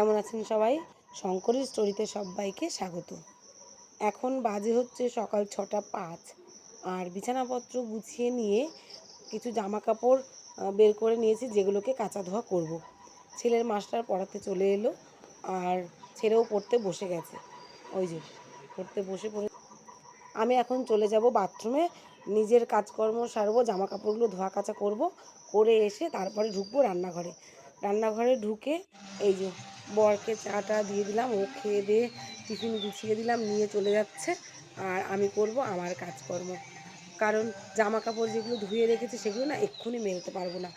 আছেন সবাই? শঙ্করের স্টোরিতে সবাইকে স্বাগত। এখন বাজে হচ্ছে সকাল ছটা পাঁচ। আর বিছানাপত্র গুছিয়ে নিয়ে কিছু জামা কাপড় বের করে নিয়েছি যেগুলোকে কাঁচা ধোয়া করব। ছেলের মাস্টার পড়াতে চলে এলো আর ছেলেও পড়তে বসে গেছে। ওই যে, পড়তে বসে পড়ে আমি এখন চলে যাব বাথরুমে নিজের কাজকর্ম সারবো জামা কাপড়গুলো ধোয়া কাচা করব। করে এসে তারপরে ঢুকবো রান্নাঘরে। রান্নাঘরে ঢুকে এই যে বরকে চাটা দিয়ে দিলাম, ও খেয়ে দিয়ে টিফিন গুছিয়ে দিলাম, নিয়ে চলে যাচ্ছে। আর আমি করব আমার কাজকর্ম। কারণ জামা কাপড় যেগুলো ধুয়ে রেখেছি সেগুলো না এক্ষুনি মেলতে পারব না।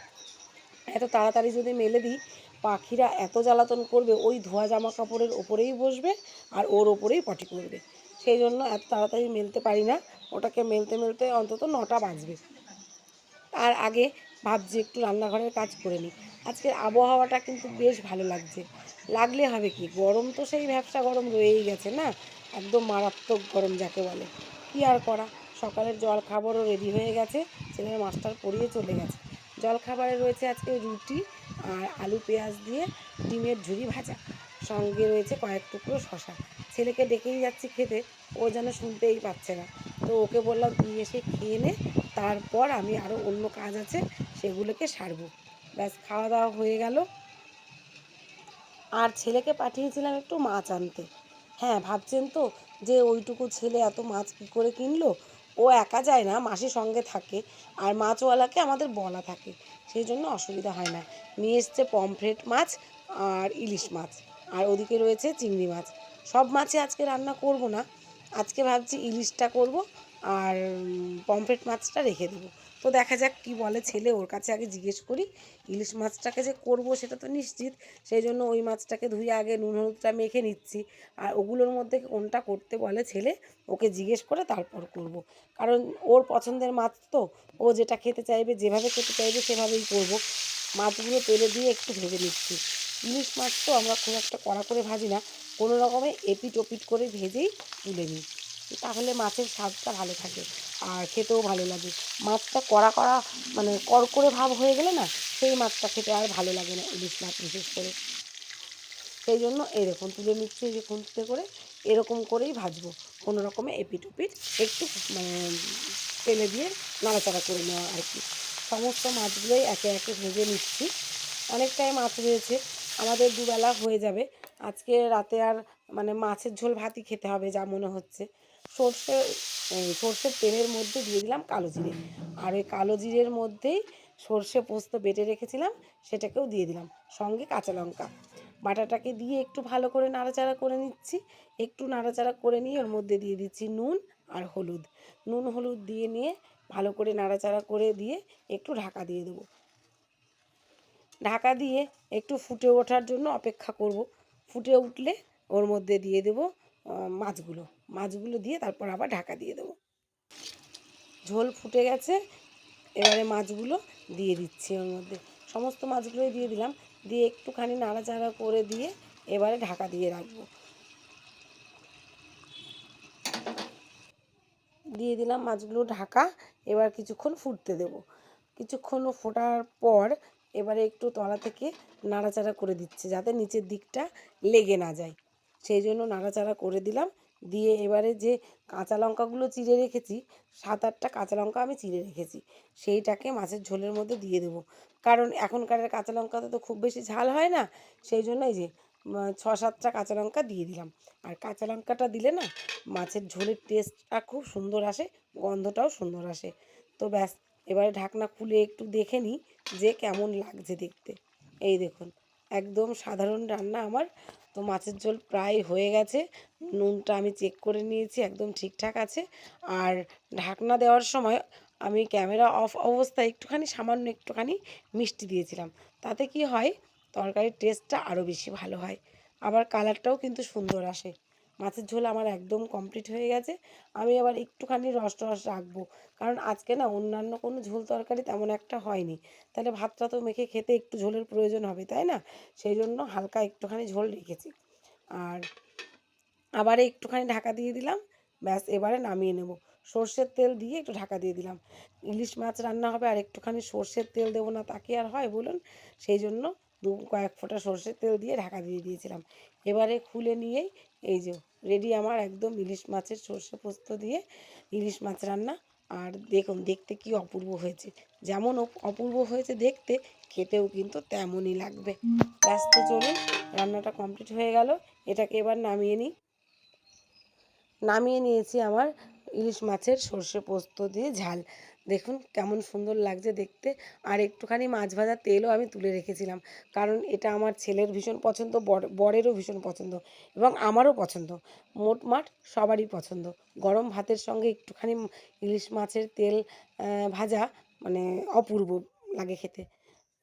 এত তাড়াতাড়ি যদি মেলে দিই, পাখিরা এত জ্বালাতন করবে, ওই ধোয়া জামা কাপড়ের ওপরেই বসবে আর ওর ওপরেই পটি করবে সেই জন্য এত তাড়াতাড়ি মেলতে পারি না। ওটাকে মেলতে মেলতে অন্তত নটা বাজবে। তার আগে ভাবছি একটু রান্নাঘরের কাজ করে নিই। আজকের আবহাওয়াটা কিন্তু বেশ ভালো লাগছে। লাগলে হবে কি? গরম তো সেই ব্যবসা গরম রয়েই গেছে না? একদম মারাত্মক গরম যাকে বলে। কি আর করা? সকালের জল খাবারও রেডি হয়ে গেছে, ছেলের মাস্টার পড়িয়ে চলে গেছে। জল খাবারে রয়েছে আজকে রুটি আর আলু পেঁয়াজ দিয়ে ডিমের ঝুড়ি ভাজা। সঙ্গে রয়েছে কয়েক টুকরো শশা ছেলেকে ডেকেই যাচ্ছি খেতে, ও যেন শুনতেই পাচ্ছে না। তো ওকে বললাম, তুই এসে খেয়ে নে, তারপর আমি আরও অন্য কাজ আছে, সেগুলোকে সারবো। খাওয়া দাওয়া হয়ে গেল। আর ছেলেকে পাঠিয়েছিলাম একটু মাছ আনতে। হ্যাঁ ভাবছেন তো যে ওইটুকু ছেলে এত মাছ কী করে কিনলো? ও একা যায় না মাসির সঙ্গে থাকে আর মাছওয়ালাকে আমাদের বলা থাকে। সেই জন্য অসুবিধা হয় না। নিয়ে এসছে পমফ্রেট মাছ আর ইলিশ মাছ আর ওদিকে রয়েছে চিংড়ি মাছ। সব মাছে আজকে রান্না করব না। আজকে ভাবছি ইলিশটা করব আর পমফ্রেট মাছটা রেখে দেবো। তো দেখা যাক কি বলে ছেলে। ওর কাছে আগে জিজ্ঞেস করি, ইলিশ মাছটাকে যে করব সেটা তো নিশ্চিত। সেই জন্য ওই মাছটাকে ধুয়ে আগে নুন হলুদটা মেখে নিচ্ছি। আর ওগুলোর মধ্যে কোনটা করতে বলে ছেলে, ওকে জিজ্ঞেস করে তারপর করব। কারণ ওর পছন্দের মাছ তো, ও যেটা খেতে চাইবে, যেভাবে খেতে চাইবে সেভাবেই করব। মাছগুলো তেলে দিয়ে একটু ভেজে নিচ্ছি। ইলিশ মাছ তো আমরা খুব একটা কড়া করে ভাজি না, কোনো রকমে এপিট ওপিট করে ভেজেই তুলে নিই। তাহলে মাছের স্বাদটা ভালো থাকে আর খেতেও ভালো লাগে। মাছটা কড়া কড়া মানে করকরে ভাব হয়ে গেলে না, সেই মাছটা খেতে আর ভালো লাগে না ইলিশ মাছ বিশেষ করে। সেই জন্য এরকম তুলে নিচ্ছি যে খুন্তিতে করে, এরকম করেই ভাজবো। কোনো রকমে এপিট ওপিট একটু মানে তেলে দিয়ে নাড়াচাড়া করে নেওয়া আর কি। সমস্ত মাছগুলোই একে একে ভেজে নিচ্ছি। অনেকটাই মাছ রয়েছে। আমাদের দুবেলা হয়ে যাবে। আজকে রাতে আর মানে মাছের ঝোল ভাতই খেতে হবে যা মনে হচ্ছে। সর্ষে সর্ষের তেলের মধ্যে দিয়ে দিলাম কালো জিরে। আর ওই কালো জিরের মধ্যেই সর্ষে পোস্ত বেটে রেখেছিলাম, সেটাকেও দিয়ে দিলাম। সঙ্গে কাঁচা লঙ্কা। বাটাটাকে দিয়ে একটু ভালো করে নাড়াচাড়া করে নিচ্ছি। একটু নাড়াচাড়া করে নিয়ে ওর মধ্যে দিয়ে দিচ্ছি নুন আর হলুদ। নুন, হলুদ দিয়ে নিয়ে ভালো করে নাড়াচাড়া করে দিয়ে একটু ঢাকা দিয়ে দেবো। ঢাকা দিয়ে একটু ফুটে ওঠার জন্য অপেক্ষা করব। ফুটে উঠলে ওর মধ্যে দিয়ে দেব মাছগুলো। মাছগুলো দিয়ে তারপর আবার ঢাকা দিয়ে দেবো। ঝোল ফুটে গেছে, এবারে মাছগুলো দিয়ে দিচ্ছি ওর মধ্যে। সমস্ত মাছগুলোই দিয়ে দিলাম, দিয়ে একটুখানি নাড়াচাড়া করে দিয়ে এবারে ঢাকা দিয়ে রাখব। দিয়ে দিলাম মাছগুলো ঢাকা, এবার কিছুক্ষণ ফুটতে দেবো। কিছুক্ষণ ফোটার পর এবারে একটু তলা থেকে নাড়াচাড়া করে দিচ্ছে, যাতে নিচের দিকটা লেগে না যায়। সেই জন্য নাড়াচাড়া করে দিলাম। দিয়ে এবারে যে কাঁচা লঙ্কাগুলো চিড়ে রেখেছি, সাত আটটা কাঁচা লঙ্কা আমি চিড়ে রেখেছি, সেইটাকে মাছের ঝোলের মধ্যে দিয়ে দেবো। কারণ এখনকার কাঁচা লঙ্কাতে তো খুব বেশি ঝাল হয় না, সেই জন্য এই যে ছ সাতটা কাঁচা লঙ্কা দিয়ে দিলাম। আর কাঁচা লঙ্কাটা দিলে না, মাছের ঝোলের টেস্টটা খুব সুন্দর আসে, গন্ধটাও সুন্দর আসে। তো ব্যাস, এবারে ঢাকনা খুলে একটু দেখে নিই যে কেমন লাগছে দেখতে। এই দেখুন, একদম সাধারণ রান্না আমার। তো মাছের ঝোল প্রায় হয়ে গেছে। নুনটা আমি চেক করে নিয়েছি, একদম ঠিকঠাক আছে। আর ঢাকনা দেওয়ার সময় আমি ক্যামেরা অফ অবস্থায় একটুখানি, সামান্য একটুখানি মিষ্টি দিয়েছিলাম। তাতে কি হয়, তরকারির টেস্টটা আরও বেশি ভালো হয়। আবার কালারটাও কিন্তু সুন্দর আসে। মাছের ঝোল আমার একদম কমপ্লিট হয়ে গেছে। আমি আবার একটুখানি রস টস রাখব। কারণ আজকে না অন্যান্য কোনো ঝোল তরকারি তেমন একটা হয়নি। তাহলে ভাতটা তো মেখে খেতে একটু ঝোলের প্রয়োজন হবে, তাই না? সেই জন্য হালকা একটুখানি ঝোল রেখেছি। আর আবার একটুখানি ঢাকা দিয়ে দিলাম। ব্যাস, এবারে নামিয়ে নেব। সর্ষের তেল দিয়ে একটু ঢাকা দিয়ে দিলাম। ইলিশ মাছ রান্না হবে আর একটুখানি সর্ষের তেল দেবো না তাকে আর হয় বলুন? সেই জন্য দু কয়েক ফোঁটা সর্ষের তেল দিয়ে ঢাকা দিয়ে দিয়েছিলাম। এবারে খুলে নিয়েই এই যে রেডি আমার একদম ইলিশ মাছের সর্ষে পোস্ত দিয়ে ইলিশ মাছ রান্না। আর দেখুন, দেখতে কি অপূর্ব হয়েছে। যেমন অপ- অপূর্ব হয়েছে দেখতে, খেতেও কিন্তু তেমনই লাগবে। ব্যস্ত চলুন, রান্নাটা কমপ্লিট হয়ে গেল। এটাকে এবার নামিয়ে নিই। নামিয়ে নিয়েছি আমার ইলিশ মাছের সর্ষে পোস্ত দিয়ে ঝাল। দেখুন কেমন সুন্দর লাগছে দেখতে। আর একটুখানি মাছ ভাজার তেলও আমি তুলে রেখেছিলাম। কারণ এটা আমার ছেলের ভীষণ পছন্দ, বর- বরেরও ভীষণ পছন্দ এবং আমারও পছন্দ। মোটমাট সবারই পছন্দ। গরম ভাতের সঙ্গে একটুখানি ইলিশ মাছের তেল ভাজা মানে অপূর্ব লাগে খেতে।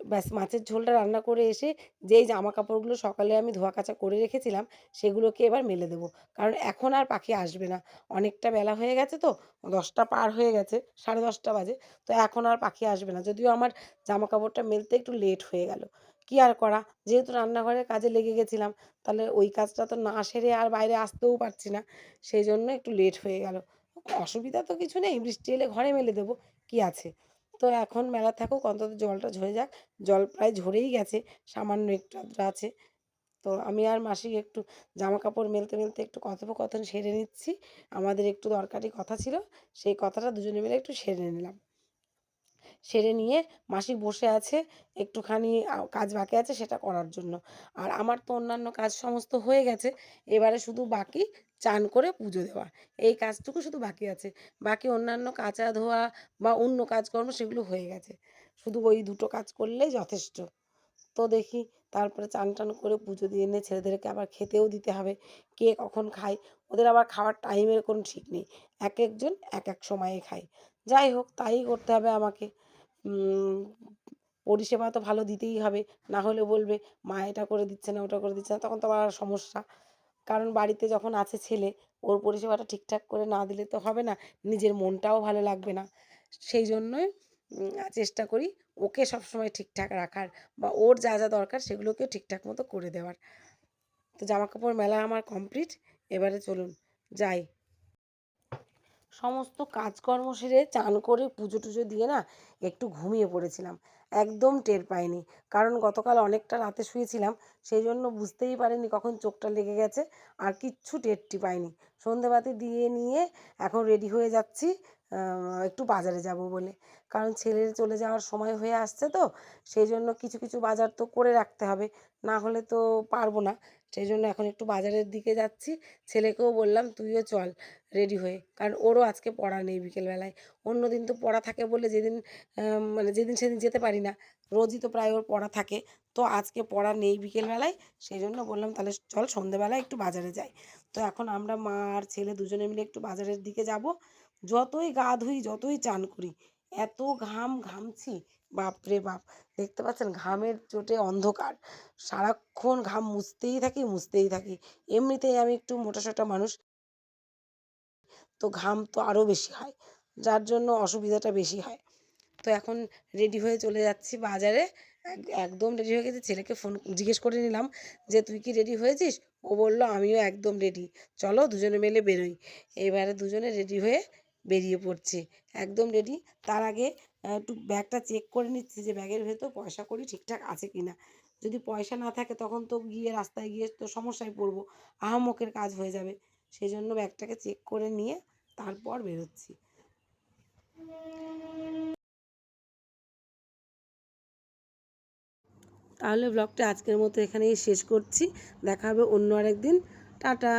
ব্যাস মাছের ঝোলটা রান্না করে এসে যেই জামা কাপড়গুলো সকালে আমি ধোয়া কাচা করে রেখেছিলাম, সেগুলোকে এবার মেলে দেবো। কারণ এখন আর পাখি আসবে না। অনেকটা বেলা হয়ে গেছে তো, দশটা পার হয়ে গেছে, সাড়ে দশটা বাজে। তো এখন আর পাখি আসবে না। যদিও আমার জামা কাপড়টা মেলতে একটু লেট হয়ে গেল। কি আর করা? যেহেতু রান্নাঘরের কাজে লেগে গেছিলাম, তাহলে ওই কাজটা তো না সেরে আর বাইরে আসতেও পারছি না। সেই জন্য একটু লেট হয়ে গেল। অসুবিধা তো কিছু নেই, বৃষ্টি এলে ঘরে মেলে দেবো। কি আছে? তো এখন মেলা থাকুক, অন্তত জলটা ঝরে যাক। জল প্রায় ঝরেই গেছে, সামান্য একটু আছে। তো আমি আর মাসি একটু জামা কাপড় মেলতে মেলতে একটু কথোপকথন সেরে নিচ্ছি। আমাদের একটু দরকারি কথা ছিল, সেই কথাটা দুজনে মিলে একটু সেরে নিলাম। সেরে নিয়ে মাসি বসে আছে একটুখানি কাজ বাকি আছে সেটা করার জন্য। আর আমার তো অন্যান্য কাজ সমস্ত হয়ে গেছে, এবারে শুধু বাকি চান করে পুজো দেওয়া। এই কাজটুকু শুধু বাকি আছে। বাকি অন্যান্য কাচা ধোয়া বা অন্য কাজকর্ম সেগুলো হয়ে গেছে। শুধু ওই দুটো কাজ করলেই যথেষ্ট। তো দেখি তারপরে চান টান করে পুজো দিয়ে এনে ছেলেদেরকে আবার খেতেও দিতে হবে। কে কখন খায়? ওদের আবার খাওয়ার টাইমের কোনো ঠিক নেই। এক একজন এক এক সময়ে খায়। যাই হোক, তাই করতে হবে আমাকে। পরিষেবা তো ভালো দিতেই হবে। না হলে বলবে, মা এটা করে দিচ্ছে না, ওটা করে দিচ্ছে না। তখন তো আবার সমস্যা। কারণ বাড়িতে যখন আছে ছেলে, ওর পরিষেবাটা ঠিকঠাক করে না দিলে তো হবে না। নিজের মনটাও ভালো লাগবে না। সেই জন্যই চেষ্টা করি ওকে সবসময় ঠিকঠাক রাখার বা ওর যা যা দরকার সেগুলোকেও ঠিকঠাক মতো করে দেওয়ার। তো জামা কাপড় মেলা আমার কমপ্লিট। এবারে চলুন, যাই। সমস্ত কাজকর্ম সেরে চান করে পুজো টুজো দিয়ে না একটু ঘুমিয়ে পড়েছিলাম। একদম টের পাইনি। কারণ গতকাল অনেকটা রাতে শুয়েছিলাম, সেই জন্য বুঝতেই পারিনি কখন চোখটা লেগে গেছে আর কিচ্ছু টেরটি পাইনি। সন্ধেবাতি দিয়ে নিয়ে এখন রেডি হয়ে যাচ্ছি একটু বাজারে যাব বলে। কারণ ছেলের চলে যাওয়ার সময় হয়ে আসছে তো, সেই জন্য কিছু কিছু বাজার তো করে রাখতে হবে। না হলে তো পারব না। সেই জন্য এখন একটু বাজারের দিকে যাচ্ছি। ছেলেকেও বললাম, তুইও চল রেডি হয়ে। কারণ ওরও আজকে পড়া নেই বিকেলবেলায়। অন্য দিন তো পড়া থাকে বলে যেদিন মানে যেদিন সেদিন যেতে পারি না, রোজই তো প্রায় ওর পড়া থাকে। তো আজকে পড়া নেই বিকেলবেলায়, সেই জন্য বললাম, তাহলে চল সন্ধেবেলায় একটু বাজারে যাই। তো এখন আমরা মা আর ছেলে দুজনে মিলে একটু বাজারের দিকে যাব। যতই গা ধুই, যতই চান করি এত ঘাম ঘামছি, বাপরে বাপ। দেখতে পাচ্ছেন ঘামের চোটে অন্ধকার। সারাক্ষণ ঘাম মুছতেই থাকি মুছতেই থাকি। এমনিতেই আমি একটু মোটাসোটা মানুষ। তো ঘাম তো আরও বেশি হয়, যার জন্য অসুবিধাটা বেশি হয়। তো এখন রেডি হয়ে চলে যাচ্ছি বাজারে। এক- একদম রেডি হয়ে গেছি। ছেলেকে ফোন জিজ্ঞেস করে নিলাম যে, তুই কি রেডি হয়েছিস? ও বলল, আমিও একদম রেডি চলো দুজনে মিলে বেরোই। এবারে দুজনে রেডি হয়ে বেরিয়ে পড়ছে। একদম রেডি তার আগে একটু ব্যাগটা চেক করে নিচ্ছি যে ব্যাগের ভেতর পয়সা কড়ি ঠিকঠাক আছে কি না যদি পয়সা না থাকে তখন তো গিয়ে রাস্তায় গিয়ে তো সমস্যায় পড়ব, আহামকের কাজ হয়ে যাবে। সেই জন্য ব্যাগটাকে চেক করে নিয়ে তারপর বেরোচ্ছি। তাহলে ব্লগটা আজকের মতো এখানেই শেষ করছি। দেখা হবে অন্য আরেকদিন। টাটা!